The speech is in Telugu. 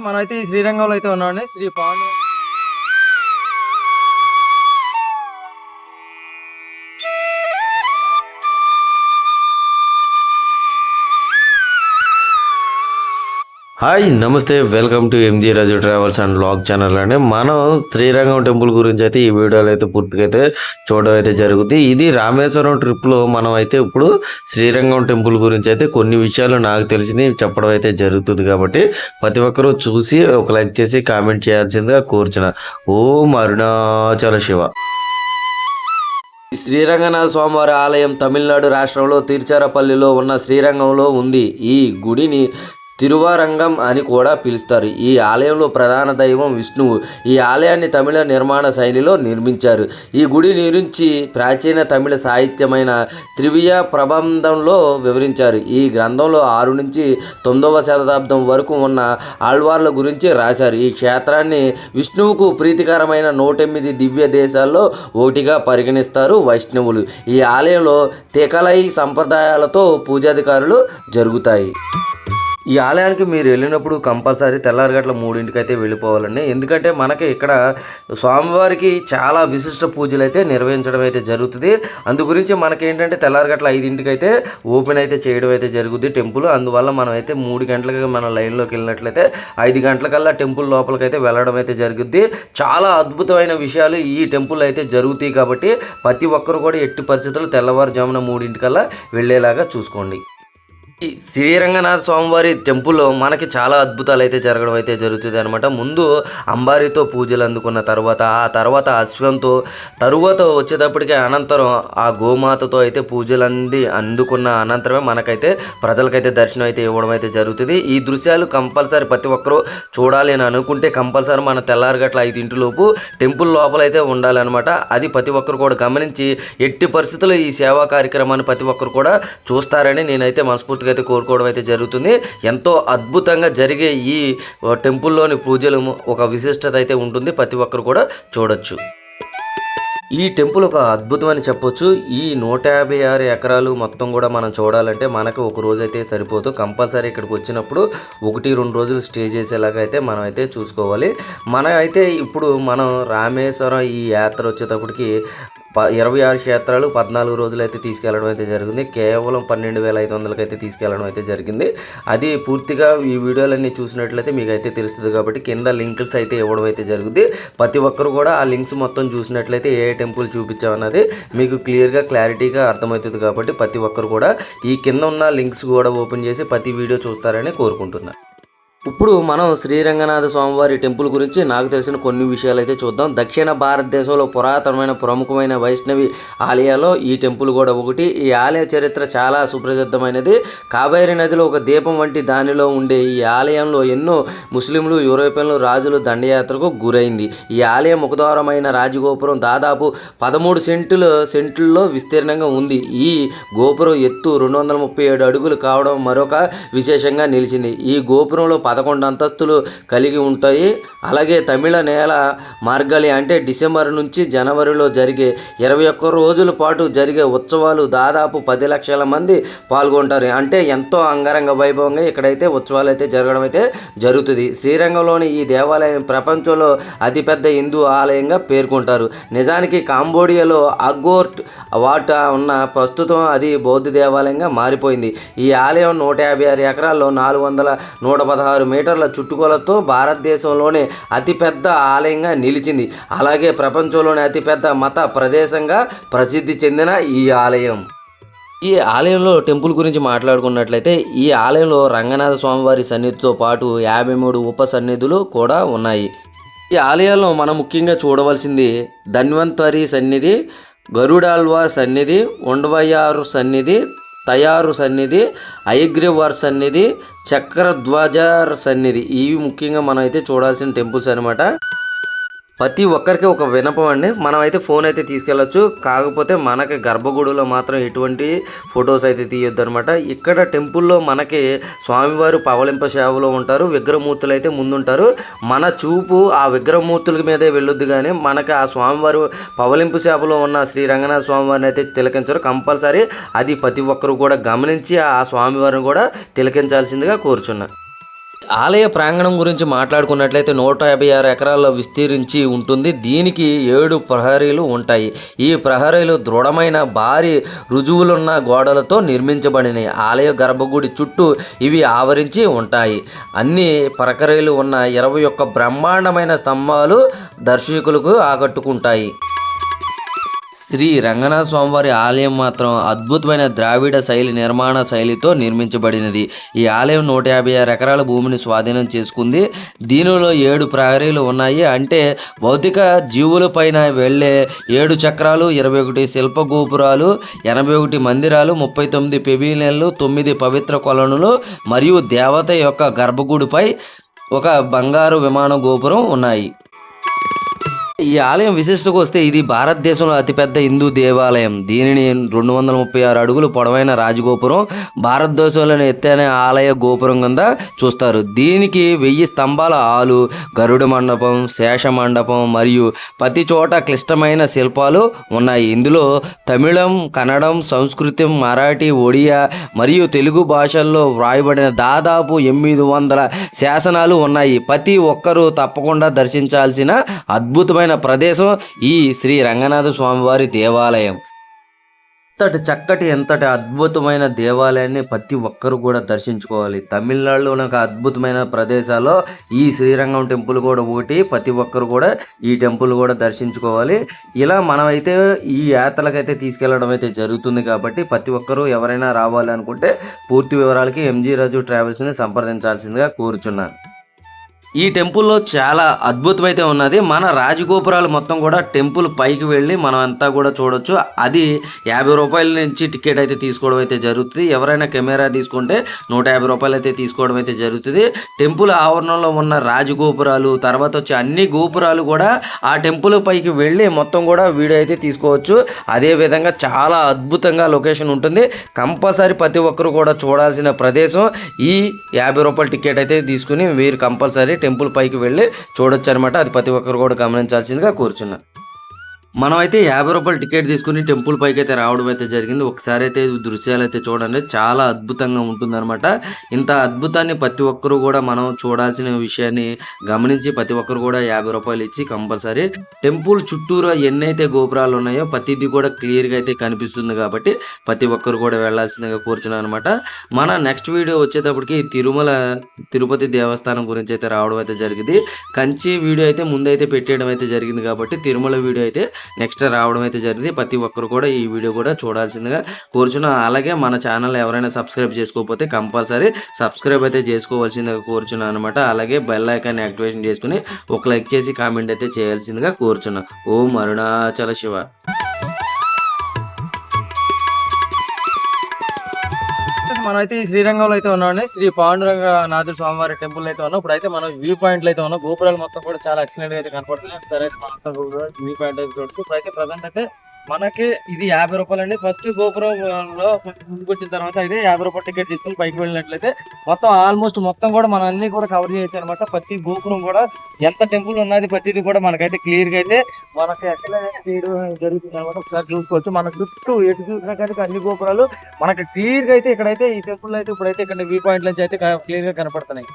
మనం అయితే శ్రీరంగంలో అయితే ఉన్నామండి. శ్రీ పాండు హాయ్ నమస్తే welcome to MG Raju travels and blog channel అండి. మనం శ్రీరంగం టెంపుల్ గురించి అయితే ఈ వీడియోలో అయితే పూర్తిగా అయితే చూడడం అయితే జరుగుతుంది. ఇది రామేశ్వరం ట్రిప్లో మనం అయితే ఇప్పుడు శ్రీరంగం టెంపుల్ గురించి అయితే కొన్ని విషయాలు నాకు తెలిసినవి చెప్పడం అయితే జరుగుతుంది కాబట్టి ప్రతి ఒక్కరూ చూసి ఒక లైక్ చేసి కామెంట్ చేయాల్సిందిగా కోరుచున్న. ఓం అరుణాచల శివ. ఈ శ్రీరంగనాథ స్వామివారి ఆలయం తమిళనాడు రాష్ట్రంలో తిరుచారపల్లిలో ఉన్న శ్రీరంగంలో ఉంది. ఈ గుడిని తిరువారంగం అని కూడా పిలుస్తారు. ఈ ఆలయంలో ప్రధాన దైవం విష్ణువు. ఈ ఆలయాన్ని తమిళ నిర్మాణ శైలిలో నిర్మించారు. ఈ గుడి గురించి ప్రాచీన తమిళ సాహిత్యమైన త్రివియ ప్రబంధంలో వివరించారు. ఈ గ్రంథంలో ఆరు నుంచి తొమ్మిదవ శతాబ్దం వరకు ఉన్న ఆళ్వార్ల గురించి రాశారు. ఈ క్షేత్రాన్ని విష్ణువుకు ప్రీతికరమైన నూటెనిమిది దివ్య దేశాల్లో ఒకటిగా పరిగణిస్తారు వైష్ణవులు. ఈ ఆలయంలో తెకలై సంప్రదాయాలతో పూజాధికారులు జరుగుతాయి. ఈ ఆలయానికి మీరు వెళ్ళినప్పుడు కంపల్సరీ తెల్లారిగట్ల మూడింటికైతే వెళ్ళిపోవాలండి. ఎందుకంటే మనకి ఇక్కడ స్వామివారికి చాలా విశిష్ట పూజలు అయితే నిర్వహించడం అయితే జరుగుతుంది. అందు గురించి మనకి ఏంటంటే తెల్లారిగట్ల ఐదింటికైతే ఓపెన్ అయితే చేయడం అయితే జరుగుతుంది టెంపుల్. అందువల్ల మనం అయితే మూడు గంటలకి మన లైన్లోకి వెళ్ళినట్లయితే ఐదు గంటలకల్లా టెంపుల్ లోపలికి అయితే వెళ్ళడం అయితే జరుగుద్ది. చాలా అద్భుతమైన విషయాలు ఈ టెంపుల్ అయితే జరుగుతాయి కాబట్టి ప్రతి ఒక్కరు కూడా ఎట్టి పరిస్థితులు తెల్లవారుజామున మూడింటికల్లా వెళ్ళేలాగా చూసుకోండి. శ్రీరంగనాథ స్వామివారి టెంపుల్లో మనకి చాలా అద్భుతాలు అయితే జరగడం అయితే జరుగుతుంది అనమాట ముందు అంబారితో పూజలు అందుకున్న తర్వాత ఆ తర్వాత అశ్వంతో తరువాత వచ్చేటప్పటికి అనంతరం ఆ గోమాతతో అయితే పూజలు అంది అందుకున్న అనంతరమే మనకైతే ప్రజలకైతే దర్శనం అయితే ఇవ్వడం అయితే జరుగుతుంది. ఈ దృశ్యాలు కంపల్సరీ ప్రతి ఒక్కరూ చూడాలి అని అనుకుంటే కంపల్సరీ మన తెల్లారగట్ల ఐదింటిలోపు టెంపుల్ లోపల అయితే ఉండాలన్నమాట. అది ప్రతి ఒక్కరు కూడా గమనించి ఎట్టి పరిస్థితుల్లో ఈ సేవా కార్యక్రమాన్ని ప్రతి ఒక్కరు కూడా చూస్తారని నేనైతే మనస్ఫూర్తిగా అయితే కోరుకోవడం అయితే జరుగుతుంది. ఎంతో అద్భుతంగా జరిగే ఈ టెంపుల్లోని పూజలు ఒక విశిష్టత అయితే ఉంటుంది. ప్రతి ఒక్కరు కూడా చూడొచ్చు. ఈ టెంపుల్ ఒక అద్భుతమని చెప్పొచ్చు. ఈ నూట యాభై ఆరు ఎకరాలు మొత్తం కూడా మనం చూడాలంటే మనకు ఒక రోజు అయితే సరిపోదు. కంపల్సరీ ఇక్కడికి వచ్చినప్పుడు ఒకటి రెండు రోజులు స్టే చేసేలాగా అయితే మనం అయితే చూసుకోవాలి. మన అయితే ఇప్పుడు మనం రామేశ్వరం ఈ యాత్ర వచ్చేటప్పటికి ప ఇరవై ఆరు క్షేత్రాలు పద్నాలుగు రోజులు అయితే తీసుకెళ్ళడం అయితే జరిగింది. కేవలం పన్నెండు వేల ఐదు వందలకి అయితే తీసుకెళ్ళడం అయితే జరిగింది. అది పూర్తిగా ఈ వీడియోలన్నీ చూసినట్లయితే మీకు అయితే తెలుస్తుంది కాబట్టి కింద లింక్స్ అయితే ఇవ్వడం అయితే జరుగుతుంది ప్రతి ఒక్కరు కూడా ఆ లింక్స్ మొత్తం చూసినట్లయితే ఏ టెంపుల్ చూపించామన్నది మీకు క్లియర్గా క్లారిటీగా అర్థమవుతుంది కాబట్టి ప్రతి ఒక్కరు కూడా ఈ కింద ఉన్న లింక్స్ కూడా ఓపెన్ చేసి ప్రతి వీడియో చూస్తారని కోరుకుంటున్నాను ఇప్పుడు మనం శ్రీరంగనాథ స్వామివారి టెంపుల్ గురించి నాకు తెలిసిన కొన్ని విషయాలు అయితే చూద్దాం. దక్షిణ భారతదేశంలో పురాతనమైన ప్రముఖమైన వైష్ణవి ఆలయాల్లో ఈ టెంపుల్ కూడా ఒకటి. ఈ ఆలయ చరిత్ర చాలా సుప్రసిద్ధమైనది. కావేరి నదిలో ఒక దీపం వంటి దానిలో ఉండే ఈ ఆలయంలో ఎన్నో ముస్లింలు యూరోపియన్లు రాజులు దండయాత్రకు గురైంది. ఈ ఆలయం ముఖద్వారమైన రాజగోపురం దాదాపు పదమూడు సెంటుల సెంట్లలో విస్తీర్ణంగా ఉంది. ఈ గోపురం ఎత్తు రెండు వందల ముప్పై ఏడు అడుగులు కావడం మరొక విశేషంగా నిలిచింది. ఈ గోపురంలో పదకొండు అంతస్తులు కలిగి ఉంటాయి. అలాగే తమిళ నేల మార్గళి అంటే డిసెంబర్ నుంచి జనవరిలో జరిగే ఇరవై ఒక్క రోజుల పాటు జరిగే ఉత్సవాలు దాదాపు పది లక్షల మంది పాల్గొంటారు. అంటే ఎంతో అంగరంగ వైభవంగా ఇక్కడైతే ఉత్సవాలు అయితే జరగడం అయితే జరుగుతుంది. శ్రీరంగంలోని ఈ దేవాలయం ప్రపంచంలో అతిపెద్ద హిందూ ఆలయంగా పేర్కొంటారు. నిజానికి కాంబోడియాలో అగోర్ట్ వాట ఉన్న ప్రస్తుతం అది బౌద్ధ దేవాలయంగా మారిపోయింది. ఈ ఆలయం నూట యాభై ఆరు ఎకరాల్లో నాలుగు వందల నూట పదహారు మీటర్ల చుట్టుకొలతో భారతదేశంలోనే అతిపెద్ద ఆలయంగా నిలిచింది. అలాగే ప్రపంచంలోనే అతిపెద్ద మత ప్రదేశంగా ప్రసిద్ధి చెందిన ఈ ఆలయం. ఈ ఆలయంలో టెంపుల్ గురించి మాట్లాడుకున్నట్లయితే ఈ ఆలయంలో రంగనాథ స్వామివారి సన్నిధితో పాటు యాభై మూడు ఉప సన్నిధులు కూడా ఉన్నాయి. ఈ ఆలయాల్లో మనం ముఖ్యంగా చూడవలసింది ధన్వంతరి సన్నిధి గరుడాల్వార్ సన్నిధి ఉండవయ్యారు సన్నిధి తయారు సన్నిధి ఐగ్రివార్ సన్నిధి చక్రధ్వజ సన్నిధి. ఇవి ముఖ్యంగా మనం అయితే చూడాల్సిన టెంపుల్స్ అనమాట ప్రతి ఒక్కరికి ఒక వినపం అండి. మనమైతే ఫోన్ అయితే తీసుకెళ్ళచ్చు. కాకపోతే మనకి గర్భగుడిలో మాత్రం ఎటువంటి ఫొటోస్ అయితే తీయొద్దు అనమాట ఇక్కడ టెంపుల్లో మనకి స్వామివారు పవలింప సేవలో ఉంటారు. విగ్రహమూర్తులు అయితే ముందుంటారు. మన చూపు ఆ విగ్రహమూర్తుల మీదే వెళ్ళొద్దు కానీ మనకి ఆ స్వామివారు పవలింపు సేవలో ఉన్న శ్రీ రంగనాథ స్వామివారిని అయితే తిలకించరు కంపల్సరీ. అది ప్రతి ఒక్కరు కూడా గమనించి ఆ స్వామివారిని కూడా తిలకించాల్సిందిగా కోరుచున్నాను ఆలయ ప్రాంగణం గురించి మాట్లాడుకున్నట్లయితే నూట యాభై ఆరు ఎకరాల్లో విస్తరించి ఉంటుంది. దీనికి ఏడు ప్రహరీలు ఉంటాయి. ఈ ప్రహరీలు దృఢమైన భారీ రుజువులున్న గోడలతో నిర్మించబడినాయి ఆలయ గర్భగుడి చుట్టూ ఇవి ఆవరించి ఉంటాయి. అన్ని ప్రహరీలు ఉన్న ఇరవై ఒక్క బ్రహ్మాండమైన స్తంభాలు దర్శకులకు ఆకట్టుకుంటాయి. శ్రీ రంగనాథ స్వామివారి ఆలయం మాత్రం అద్భుతమైన ద్రావిడ శైలి నిర్మాణ శైలితో నిర్మించబడినది. ఈ ఆలయం నూట యాభై ఆరు ఎకరాల భూమిని స్వాధీనం చేసుకుంది. దీనిలో ఏడు ప్రహరీలు ఉన్నాయి. అంటే భౌతిక జీవులపైన వెళ్ళే ఏడు చక్రాలు ఇరవై ఒకటి శిల్ప గోపురాలు ఎనభై ఒకటి మందిరాలు ముప్పై తొమ్మిది పెవిలియన్లు తొమ్మిది పవిత్ర కొలనులు మరియు దేవత యొక్క గర్భగుడిపై ఒక బంగారు విమాన గోపురం ఉన్నాయి. ఈ ఆలయం విశిష్టకు వస్తే ఇది భారతదేశంలో అతిపెద్ద హిందూ దేవాలయం. దీనిని రెండు వందల ముప్పై ఆరు అడుగులు పొడవైన రాజగోపురం భారతదేశంలోని ఎత్తైన ఆలయ గోపురం కింద చూస్తారు. దీనికి వెయ్యి స్తంభాల ఆలు గరుడ మండపం శేష మండపం మరియు ప్రతి చోట క్లిష్టమైన శిల్పాలు ఉన్నాయి. ఇందులో తమిళం కన్నడం సంస్కృతం మరాఠీ ఒడియా మరియు తెలుగు భాషల్లో వ్రాయబడిన దాదాపు ఎనిమిది వందల శాసనాలు ఉన్నాయి. ప్రతి ఒక్కరూ తప్పకుండా దర్శించాల్సిన అద్భుతమైన ప్రదేశం ఈ శ్రీ రంగనాథ స్వామివారి దేవాలయం. ఎంతటి చక్కటి ఎంతటి అద్భుతమైన దేవాలయాన్ని ప్రతి ఒక్కరు కూడా దర్శించుకోవాలి. తమిళనాడులో ఉన్న ఒక అద్భుతమైన ప్రదేశాల్లో ఈ శ్రీరంగం టెంపుల్ కూడా ఒకటి. ప్రతి ఒక్కరు కూడా ఈ టెంపుల్ కూడా దర్శించుకోవాలి. ఇలా మనమైతే ఈ యాత్రలకైతే తీసుకెళ్ళడం అయితే జరుగుతుంది కాబట్టి ప్రతి ఒక్కరూ ఎవరైనా రావాలి అనుకుంటే పూర్తి వివరాలకి ఎంజీ రాజు ట్రావెల్స్ని సంప్రదించాల్సిందిగా కోరుచున్నాను. ఈ టెంపుల్లో చాలా అద్భుతమైతే ఉన్నది. మన రాజగోపురాలు మొత్తం కూడా టెంపుల్ పైకి వెళ్ళి మనం అంతా కూడా చూడొచ్చు. అది యాభై రూపాయల నుంచి టికెట్ అయితే తీసుకోవడం అయితే జరుగుతుంది. ఎవరైనా కెమెరా తీసుకుంటే నూట యాభై రూపాయలు అయితే తీసుకోవడం అయితే జరుగుతుంది. టెంపుల్ ఆవరణంలో ఉన్న రాజగోపురాలు తర్వాత వచ్చి అన్ని గోపురాలు కూడా ఆ టెంపుల్ పైకి వెళ్ళి మొత్తం కూడా వీడియో అయితే తీసుకోవచ్చు. అదే విధంగా చాలా అద్భుతంగా లొకేషన్ ఉంటుంది. కంపల్సరీ ప్రతి ఒక్కరు కూడా చూడాల్సిన ప్రదేశం. ఈ యాభై రూపాయల టికెట్ అయితే తీసుకుని మీరు కంపల్సరీ టెంపుల్ పైకి వెళ్ళి చూడొచ్చు అనమాట అది ప్రతి ఒక్కరు కూడా గమనించాల్సిందిగా కూర్చున్నారు మనం అయితే యాభై రూపాయలు టికెట్ తీసుకుని టెంపుల్ పైకి అయితే రావడం అయితే జరిగింది. ఒకసారి అయితే దృశ్యాలు అయితే చూడండి. చాలా అద్భుతంగా ఉంటుందన్నమాట. ఇంత అద్భుతాన్ని ప్రతి ఒక్కరు కూడా మనం చూడాల్సిన విషయాన్ని గమనించి ప్రతి ఒక్కరు కూడా యాభై రూపాయలు ఇచ్చి కంపల్సరీ టెంపుల్ చుట్టూరు ఎన్నైతే గోపురాలు ఉన్నాయో ప్రతిదీ కూడా క్లియర్గా అయితే కనిపిస్తుంది కాబట్టి ప్రతి ఒక్కరు కూడా వెళ్ళాల్సిందిగా కోరుచున్నాను అనమాట మన నెక్స్ట్ వీడియో వచ్చేటప్పటికి తిరుమల తిరుపతి దేవస్థానం గురించి అయితే రావడం అయితే జరిగింది. కంచి వీడియో అయితే ముందైతే పెట్టేయడం అయితే జరిగింది కాబట్టి తిరుమల వీడియో అయితే నెక్స్ట్ రావడం అయితే జరిగింది. ప్రతి ఒక్కరు కూడా ఈ వీడియో కూడా చూడాల్సిందిగా కోరుచున్నాం. అలాగే మన ఛానల్ ఎవరైనా సబ్స్క్రైబ్ చేసుకోకపోతే కంపల్సరీ సబ్స్క్రైబ్ అయితే చేసుకోవాల్సిందిగా కోరుచున్నాను అనమాట అలాగే బెల్ ఐకాన్ యాక్టివేషన్ చేసుకుని ఒక లైక్ చేసి కామెంట్ అయితే చేయాల్సిందిగా కోరుచున్నాం. ఓం అరుణాచల శివ. మనం అయితే ఈ శ్రీరంగంలో అయితే ఉన్నామండి. శ్రీ పాండురంగ నాథుడు స్వామివారి టెంపుల్ అయితే ఉన్నాం. ఇప్పుడు అయితే మనం వ్యూ పాయింట్లు అయితే ఉన్నాం. గోపురాలు మొత్తం కూడా చాలా ఎక్సలెంట్గా అయితే కనపడుతున్నాయి. సరే అయితే మనం వ్యూ పాయింట్ అయితే చూడచ్చు. ఇప్పుడు అయితే ప్రజెంట్ అయితే మనకి ఇది యాభై రూపాయలు అండి ఫస్ట్ గోపురంలో ముందుకు వచ్చిన తర్వాత అయితే యాభై రూపాయల టికెట్ తీసుకుని పైకి వెళ్ళినట్లయితే మొత్తం ఆల్మోస్ట్ మొత్తం కూడా మనం అన్ని కూడా కవర్ చేయొచ్చు అనమాట ప్రతి గోపురం కూడా ఎంత టెంపుల్ ఉన్నది ప్రతిది కూడా మనకైతే క్లియర్గా అయితే మనకి ఎక్కడ చేయడం జరుగుతుంది అనమాట ఒకసారి చూసుకోవచ్చు. మన చుట్టూ ఎటు చూసినా కానీ అన్ని గోపురాలు మనకి క్లియర్గా అయితే ఇక్కడైతే ఈ టెంపుల్ అయితే ఇప్పుడైతే ఇక్కడ వ్యూ పాయింట్ నుంచి అయితే క్లియర్గా కనపడుతున్నాయి.